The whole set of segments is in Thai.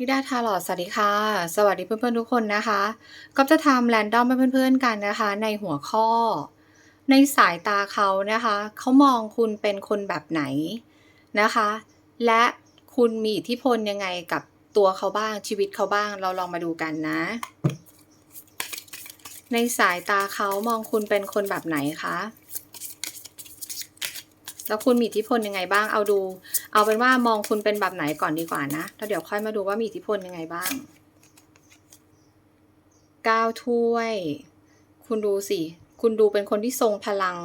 นิดาทาลอดสวัสดีค่ะ สวัสดีเพื่อนๆทุกคนนะคะก็จะทำแรนดอมให้เพื่อนๆกันนะคะ ในหัวข้อ ในสายตาเขานะคะเขามองคุณเป็นคนแบบไหนนะคะ และคุณมีอิทธิพลยังไงกับตัวเขาบ้างชีวิตเขาบ้าง เราลองมาดูกันนะ ในสายตาเขามองคุณเป็นคนแบบไหนคะแล้วคุณมีอิทธิพลยังไงบ้างเอาดู เอาเป็นว่ามองคุณเป็นแบบไหนก่อนดีกว่านะแล้วเดี๋ยวค่อยมาดูว่ามีอิทธิพลยังไงบ้างก้าวถ้วย คุณดูสิ คุณดูเป็นคนที่ทรงพลัง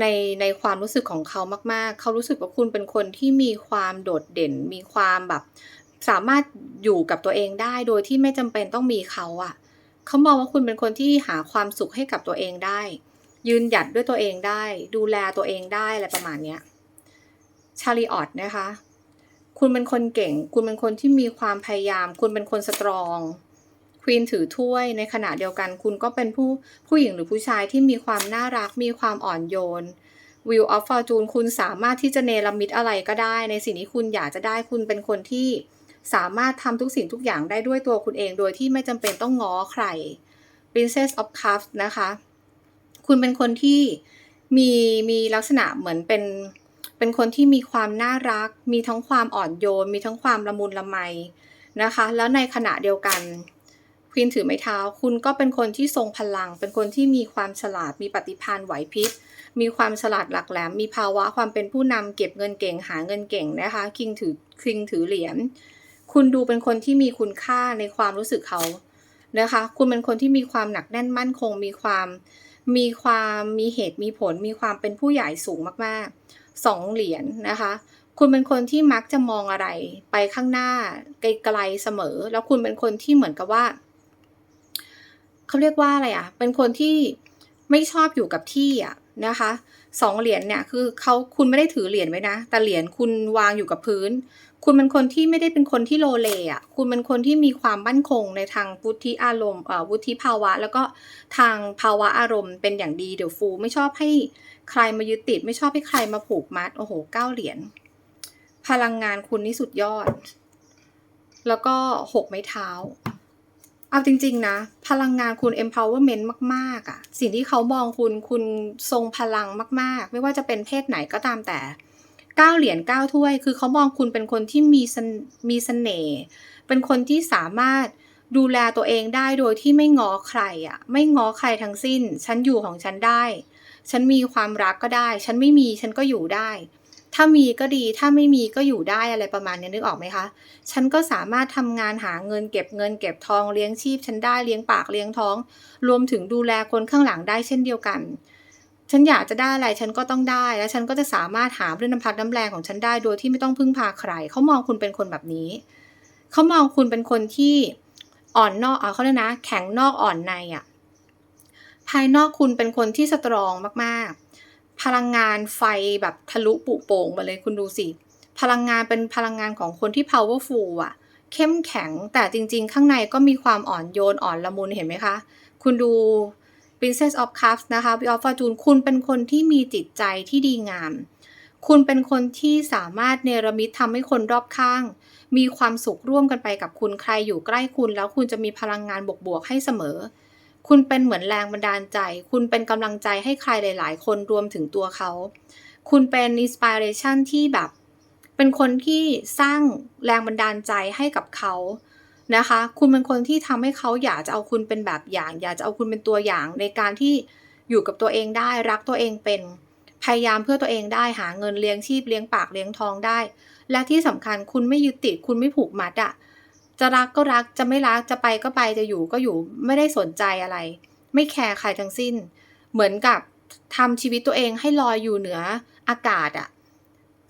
ในในความรู้สึกของเขามาก ๆ เขารู้สึกว่าคุณเป็นคนที่มีความโดดเด่น มีความแบบ สามารถอยู่กับตัวเองได้โดยที่ไม่จำเป็นต้องมีเขาอะเขามองว่าคุณเป็นคนที่หาความสุขให้กับตัวเองได้ ยืนหยัดด้วยตัวเองได้ ดูแลตัวเองได้อะไรประมาณเนี้ย ชาลีออตนะคะ คุณเป็นคนเก่ง คุณเป็นคนที่มีความพยายาม คุณเป็นคนสตรอง ควีนถือถ้วยในขณะเดียวกัน คุณก็เป็นผู้ผู้หญิงหรือผู้ชายที่มีความน่ารัก มีความอ่อนโยนวิวออฟฟอร์จูนคุณสามารถที่จะเนรมิตอะไรก็ได้ ในสิ่งที่คุณอยากจะได้คุณเป็นคนที่สามารถทำทุกสิ่งทุกอย่างได้ด้วยตัวคุณเอง โดยที่ไม่จำเป็นต้องง้อใคร Princess of Cups นะคะ คุณเป็นคนที่มีมีลักษณะเหมือนเป็น เป็นคนที่มีความน่ารัก มีทั้งความอ่อนโยน มีทั้งความละมุนละไมนะคะ แล้วในขณะเดียวกันควีนถือไม้เท้า คุณก็เป็นคนที่ทรงพลัง เป็นคนที่มีความฉลาด มีปฏิภาณไหวพริบ มีความฉลาดหลักแหลม มีภาวะความเป็นผู้นำเก็บเงินเก่ง หาเงินเก่งนะคะ คิงถือคิงถือเหรียญ คุณดูเป็นคนที่มีคุณค่าในความรู้สึกเขานะคะ คุณเป็นคนที่มีความหนักแน่นมั่นคง มีความ มีความ มีเหตุ มีผล มีความเป็นผู้ใหญ่สูงมากๆ สองเหรียญนนะคะ คุณเป็นคนที่มักจะมองอะไรไปข้างหน้าไกลๆเสมอ แล้วคุณเป็นคนที่เหมือนกับว่าเขาเรียกว่าอะไรอะ เป็นคนที่ไม่ชอบอยู่กับที่อะนะคะ สองเหรียญเนี่ยคือเขาคุณไม่ได้ถือเหรียญไว้นะ แต่เหรียญคุณวางอยู่กับพื้น คุณเป็นคนที่ไม่ได้เป็นคนที่โลเลอะคุณเป็นคนที่มีความมั่นคงในทางวุฒิอารมณ์วุฒิภาวะ แล้วก็ทางภาวะอารมณ์เป็นอย่างดีเดี๋ยวฟู ไม่ชอบให้ใครมายึดติด ไม่ชอบให้ใครมาผูกมัดโอ้โหเก้าเหรียญพลังงานคุณนี่สุดยอด แล้วก็หกไม้เท้า เอาจริง ๆ นะ พลังงานคุณ empowerment มากๆอะ่ะสิ่งที่เขามองคุณคุณทรงพลังมาก ๆ ไม่ว่าจะเป็นเพศไหนก็ตามแต่เก้าเหรียญเก้าถ้วย คือเขามองคุณเป็นคนที่มีเสมีเสน่ห์เป็นคนที่สามารถดูแลตัวเองได้โดยที่ไม่ง้อใครอะไม่ง้อใครทั้งสิ้น ฉันอยู่ของฉันได้ ฉันมีความรักก็ได้ ฉันไม่มีฉันก็อยู่ได้ ถ้ามีก็ดีถ้าไม่มีก็อยู่ได้อะไรประมาณนี้นึกออกไหมคะ ฉันก็สามารถทำงานหาเงินเก็บเงินเก็บทองเลี้ยงชีพ ฉันได้เลี้ยงปากเลี้ยงท้อง รวมถึงดูแลคนข้างหลังได้เช่นเดียวกัน ฉันอยากจะได้อะไรฉันก็ต้องได้ และฉันก็จะสามารถหาเรื่องน้ำพักน้ำแรงของฉันได้โดยที่ไม่ต้องพึ่งพาใครเขามองคุณเป็นคนแบบนี้เขามองคุณเป็นคนที่อ่อนนอกเอาเขาเลยนะ แข็งนอกอ่อนในอะ่ะภายนอกคุณเป็นคนที่สตรองมากๆ พลังงานไฟแบบทะลุปุโป่งมาเลยคุณดูสิ พลังงานเป็นพลังงานของคนที่ powerful อะเข้มแข็งแต่จริง ๆ ข้างในก็มีความอ่อนโยนอ่อนละมุนเห็นไหมคะ คุณดู Princess of Cups นะคะ Wheel of Fortune คุณเป็นคนที่มีจิตใจที่ดีงาม คุณเป็นคนที่สามารถเนรมิตทำให้คนรอบข้าง มีความสุขร่วมกันไปกับคุณใครอยู่ใกล้คุณ แล้วคุณจะมีพลังงานบวกๆให้เสมอ คุณเป็นเหมือนแรงบันดาลใจ คุณเป็นกำลังใจให้ใครหลาย ๆ คนรวมถึงตัวเขา คุณเป็นอินสปิเรชันที่แบบ เป็นคนที่สร้างแรงบันดาลใจให้กับเขานะคะ คุณเป็นคนที่ทำให้เขาอยากจะเอาคุณเป็นแบบอย่าง อยากจะเอาคุณเป็นตัวอย่างในการที่อยู่กับตัวเองได้รักตัวเองเป็นพยายามเพื่อตัวเองได้หาเงินเลี้ยงชีพเลี้ยงปากเลี้ยงท้องได้ และที่สำคัญคุณไม่ยึดติดคุณไม่ผูกมัดอะ จะรักก็รักจะไม่รักจะไปก็ไปจะอยู่ก็อยู่ไม่ได้สนใจอะไร ไม่แคร์ใครทั้งสิ้น เหมือนกับทำชีวิตตัวเองให้ลอยอยู่เหนืออากาศอะ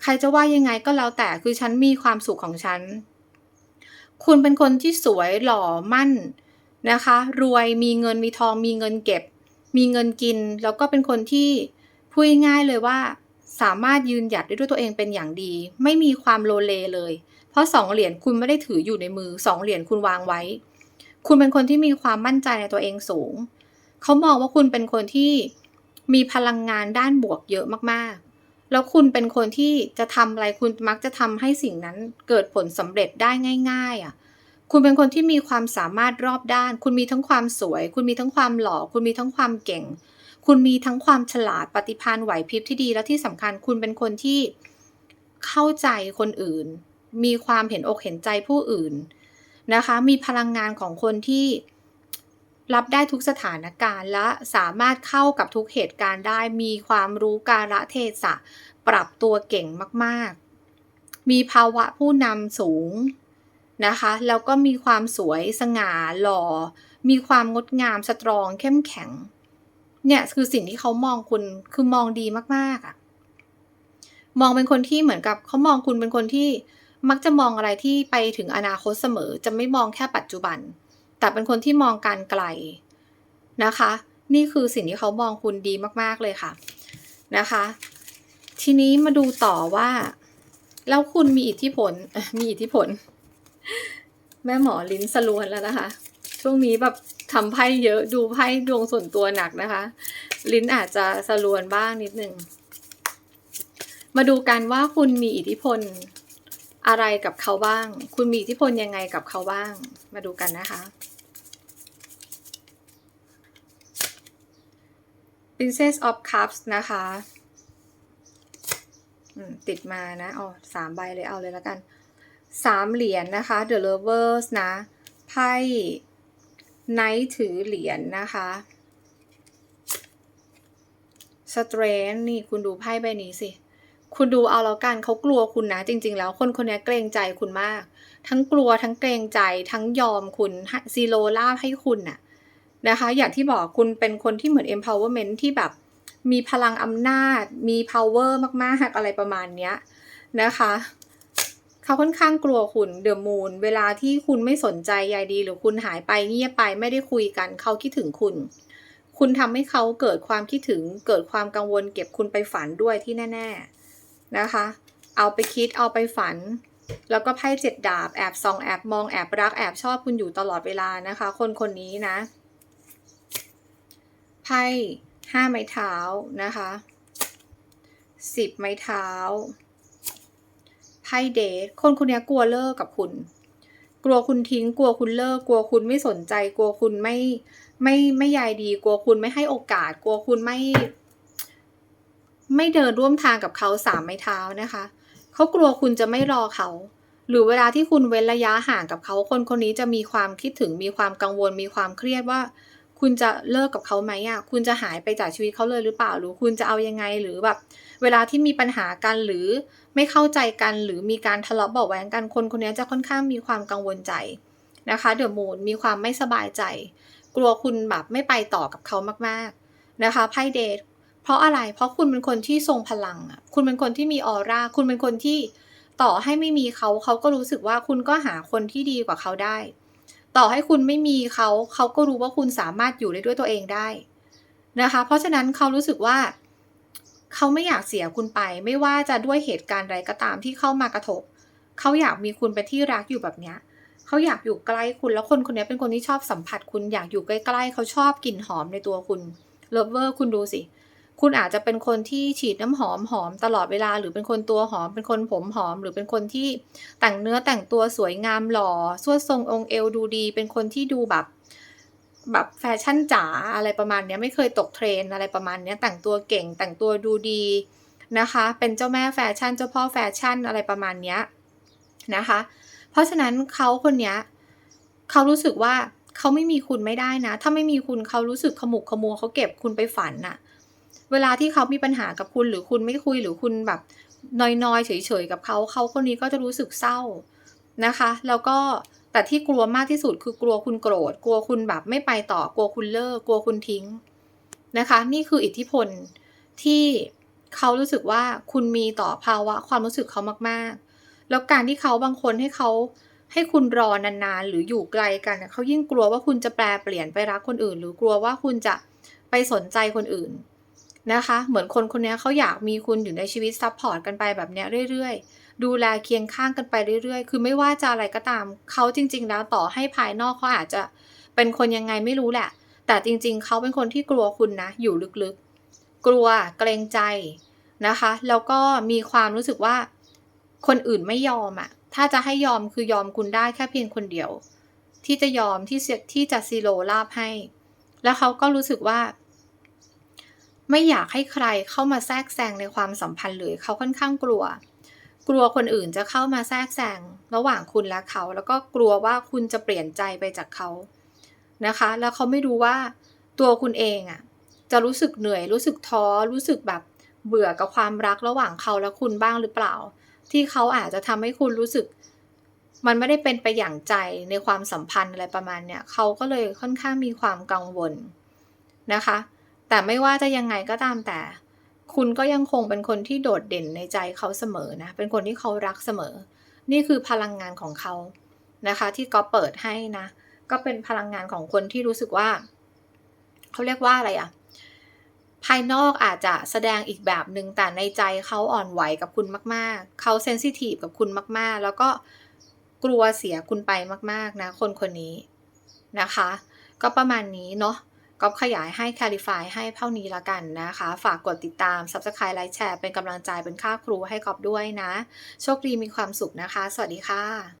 ใครจะว่ายังไงก็แล้วแต่คือฉันมีความสุขของฉัน คุณเป็นคนที่สวยหล่อมั่นนะคะ รวยมีเงินมีทอง มีเงินเก็บ มีเงินกิน แล้วก็เป็นคนที่พูดง่ายเลยว่า สามารถยืนหยัดได้ด้วยตัวเองเป็นอย่างดี ไม่มีความโลเลเลย เพราะสองเหรียญคุณไม่ได้ถืออยู่ในมือสองเหรียญคุณวางไว้ คุณเป็นคนที่มีความมั่นใจในตัวเองสูง เขามองว่าคุณเป็นคนที่มีพลังงานด้านบวกเยอะมากๆ แล้วคุณเป็นคนที่จะทำอะไรคุณมักจะทำให้สิ่งนั้นเกิดผลสำเร็จได้ง่าย ๆ อะ คุณเป็นคนที่มีความสามารถรอบด้าน คุณมีทั้งความสวย คุณมีทั้งความหล่อ คุณมีทั้งความเก่ง คุณมีทั้งความฉลาดปฏิภาณไหวพริบที่ดี และที่สำคัญคุณเป็นคนที่เข้าใจคนอื่น มีความเห็นอกเห็นใจผู้อื่นนะคะ มีพลังงานของคนที่รับได้ทุกสถานการณ์และสามารถเข้ากับทุกเหตุการณ์ได้ มีความรู้กาลเทศะ ปรับตัวเก่งมากๆ มีภาวะผู้นำสูงนะคะ แล้วก็มีความสวยสง่าหล่อ มีความงดงามสตรองเข้มแข็ง เนี่ยคือสิ่งที่เขามองคุณคือมองดีมากๆอะมองเป็นคนที่เหมือนกับเขามองคุณเป็นคนที่ มักจะมองอะไรที่ไปถึงอนาคตเสมอ จะไม่มองแค่ปัจจุบัน แต่เป็นคนที่มองการไกลนะคะ นี่คือสิ่งที่เขามองคุณดีมากๆเลยค่ะนะคะ ทีนี้มาดูต่อว่า แล้วคุณมีอิทธิพลมีอิทธิพล แม่หมอลิ้นสลวนแล้วนะคะ ช่วงนี้แบบทำไพ่เยอะดูไพ่ดวงส่วนตัวหนักนะคะ ลิ้นอาจจะสลวนบ้างนิดนึงมาดูกันว่าคุณมีอิทธิพล อะไรกับเขาบ้าง คุณมีอิทธิพลยังไงกับเขาบ้าง มาดูกันนะคะ Princess of Cups นะคะติดมานะอ๋อสามใบเลยเอาเลยแล้วกันสามเหรียญนนะคะ The Lovers นะไพ่ไนท์ถือเหรียญนนะคะ Strength นี่คุณดูไพ่ใบนี้สิ คุณดูเอาแล้วกันเขากลัวคุณนะ จริง ๆ แล้วคนคนนี้เกรงใจคุณมาก ทั้งกลัวทั้งเกรงใจทั้งยอมคุณซีโรล่าให้คุณน่ะนะคะ อย่างที่บอกคุณเป็นคนที่เหมือน empowerment ที่แบบ มีพลังอำนาจ มี power มากๆอะไรประมาณเนี้ยนะคะเขาค่อนข้างกลัวคุณเดอะมูนเวลาที่คุณไม่สนใจใยดี หรือคุณหายไปเงียบไปไม่ได้คุยกันเขาคิดถึงคุณ คุณทำให้เขาเกิดความคิดถึงเกิดความกังวลเก็บคุณไปฝันด้วยที่แน่ ๆ นะคะ เอาไปคิดเอาไปฝัน แล้วก็ไพ่เจ็ดดาบแอบส่องแอบมองแอบรักแอบชอบคุณอยู่ตลอดเวลานะคะ คนคนนี้นะ ไพ่ห้าไม้เท้านะคะสิบไม้เท้าไพ่เดทคนคนนี้กลัวเลิกกับคุณ กลัวคุณทิ้ง กลัวคุณเลิก กลัวคุณไม่สนใจ กลัวคุณไม่ไม่ไม่ใยดี กลัวคุณไม่ให้โอกาส กลัวคุณไม่ ไม่เดินร่วมทางกับเขาสามไม้เท้านะคะ เขากลัวคุณจะไม่รอเขา หรือเวลาที่คุณเว้นระยะห่างกับเขา คนคนนี้จะมีความคิดถึงมีความกังวล มีความเครียดว่า คุณจะเลิกกับเขาไหมอะคุณจะหายไปจากชีวิตเขาเลยหรือเปล่า หรือคุณจะเอายังไงหรือแบบ เวลาที่มีปัญหากันหรือไม่เข้าใจกันหรือมีการทะเลาะเบาแหวงกันคนคนนี้จะค่อนข้างมีความกังวลใจนะคะเดือะมูนมีความไม่สบายใจ กลัวคุณแบบไม่ไปต่อกับเขามากๆนะคะไพ่เดท เพราะอะไร เพราะคุณเป็นคนที่ทรงพลังอะ คุณเป็นคนที่มีออร่า คุณเป็นคนที่ต่อให้ไม่มีเขาเขาก็รู้สึกว่าคุณก็หาคนที่ดีกว่าเขาได้ ต่อให้คุณไม่มีเขาเขาก็รู้ว่าคุณสามารถอยู่ได้ด้วยตัวเองได้นะคะ เพราะฉะนั้นเขารู้สึกว่าเขาไม่อยากเสียคุณไป ไม่ว่าจะด้วยเหตุการณ์ใดก็ตามที่เข้ามากระทบ เขาอยากมีคุณเป็นที่รักอยู่แบบเนี้ยเขาอยากอยู่ใกล้คุณแล้วคนคนนี้เป็นคนที่ชอบสัมผัสคุณอยากอยู่ใกล้ๆเขาชอบกลิ่นหอมในตัวคุณเลิฟเวอร์คุณดูสิ คุณอาจจะเป็นคนที่ฉีดน้ำหอมหอมตลอดเวลา หรือเป็นคนตัวหอม เป็นคนผมหอม หรือเป็นคนที่แต่งเนื้อแต่งตัวสวยงามหล่อสวดทรงองค์เอวดูดี เป็นคนที่ดูแบบแบบแฟชั่นจ๋าอะไรประมาณนี้ไม่เคยตกเทรนอะไรประมาณนี้แต่งตัวเก่งแต่งตัวดูดีนะคะ เป็นเจ้าแม่แฟชั่นเจ้าพ่อแฟชั่นอะไรประมาณนี้นะคะ เพราะฉะนั้นเขาคนนี้เขารู้สึกว่าเขาไม่มีคุณไม่ได้นะ ถ้าไม่มีคุณเขารู้สึกขมุกขมัวเขาเก็บคุณไปฝันน่ะ เวลาที่เขามีปัญหากับคุณหรือคุณไม่คุยหรือคุณแบบนอยๆเฉยๆกับเขาเขาคนนี้ก็จะรู้สึกเศร้านะคะ แล้วก็แต่ที่กลัวมากที่สุดคือกลัวคุณโกรธ กลัวคุณแบบไม่ไปต่อกลัวคุณเลิก กลัวคุณทิ้งนะคะ นี่คืออิทธิพลที่เขารู้สึกว่าคุณมีต่อภาวะความรู้สึกเขามากๆ แล้วการที่เขาบางคนให้เขาให้คุณรอนานๆ หรืออยู่ไกลกันเขายิ่งกลัวว่าคุณจะแปลเปลี่ยนไปรักคนอื่น หรือกลัวว่าคุณจะไปสนใจคนอื่น นะคะ เหมือนคนคนนี้เขาอยากมีคุณอยู่ในชีวิตซัพพอร์ตกันไปแบบนี้เรื่อยๆ ดูแลเคียงข้างกันไปเรื่อยๆ คือไม่ว่าจะอะไรก็ตาม เขาจริง ๆ แล้วต่อให้ภายนอกเขาอาจจะเป็นคนยังไงไม่รู้แหละ แต่จริง ๆ เขาเป็นคนที่กลัวคุณนะ อยู่ลึกๆ กลัวเกรงใจนะคะ แล้วก็มีความรู้สึกว่าคนอื่นไม่ยอมอะถ้าจะให้ยอมคือยอมคุณได้แค่เพียงคนเดียว ที่จะยอมที่จะที่จะซีโรราบให้ แล้วเขาก็รู้สึกว่า ไม่อยากให้ใครเข้ามาแทรกแซงในความสัมพันธ์เลยเขาค่อนข้างกลัว กลัวคนอื่นจะเข้ามาแทรกแซงระหว่างคุณและเขา แล้วก็กลัวว่าคุณจะเปลี่ยนใจไปจากเขานะคะ แล้วเขาไม่รู้ว่าตัวคุณเองอะจะรู้สึกเหนื่อยรู้สึกท้อรู้สึกแบบเบื่อกับความรักระหว่างเขาและคุณบ้างหรือเปล่า ที่เขาอาจจะทำให้คุณรู้สึก มันไม่ได้เป็นไปอย่างใจในความสัมพันธ์อะไรประมาณเนี้ยเขาก็เลยค่อนข้างมีความกังวลนะคะ แต่ไม่ว่าจะยังไงก็ตามแต่ คุณก็ยังคงเป็นคนที่โดดเด่นในใจเขาเสมอนะ เป็นคนที่เขารักเสมอ นี่คือพลังงานของเขานะคะ ที่ก๊อฟเปิดให้นะ ก็เป็นพลังงานของคนที่รู้สึกว่า เขาเรียกว่าอะไรอะภายนอกอาจจะแสดงอีกแบบหนึ่งแต่ในใจเขาอ่อนไหวกับคุณมาก ๆ เขาเซนซิทีฟกับคุณมาก ๆ แล้วก็กลัวเสียคุณไปมาก ๆ นะ คนคนนี้นะคะ ก็ประมาณนี้เนาะ ก๊อฟขยายให้ clarify ให้เท่านี้ละกันนะคะ ฝากกดติดตาม Subscribe ไลค์แชร์เป็นกำลังใจเป็นค่าครูให้ก๊อบด้วยนะ โชคดีมีความสุขนะคะ สวัสดีค่ะ